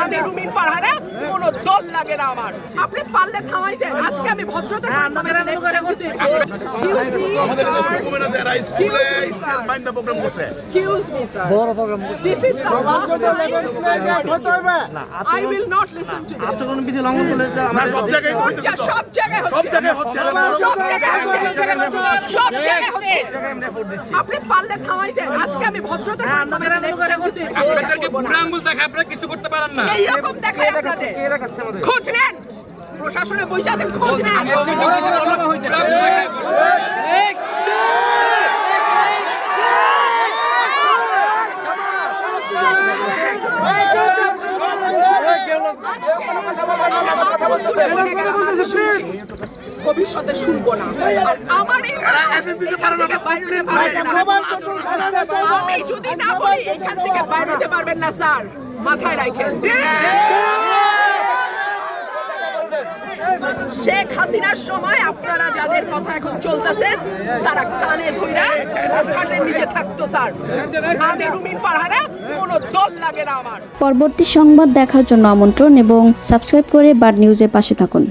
আমি রুমিন ফারহানা কোনো দল লাগে না আমার। আপনি পারলে থামাই দেন। আজকে আমি ভদ্রতা। আপনি পারলে থামাই দেন। আজকে আমি ভদ্রতা আপনাদেরকে বুড়া আঙ্গুল দেখে আপনারা কিছু পারেন না। এইরকম দেখায় আপনাদের। খোঁজ নেন। প্রশাসনে বসে আছেন খোঁজ নেন। ভবিষ্যতে শুনব না। আর আমার যদি না বলি, এখান থেকে বাইরে যেতে পারবেন না, স্যার। মাথায় রাখেন শেখ হাসিনার সময় আপনারা যাদের কথা এখন চলতেছে, তারা কানে খাটের নিচে থাকতো, স্যার। আমি রুমিন ফারহানা, কোনো দল লাগে না আমার। পরবর্তী সংবাদ দেখার জন্য আমন্ত্রণ এবং সাবস্ক্রাইব করে বার নিউজের পাশে থাকুন।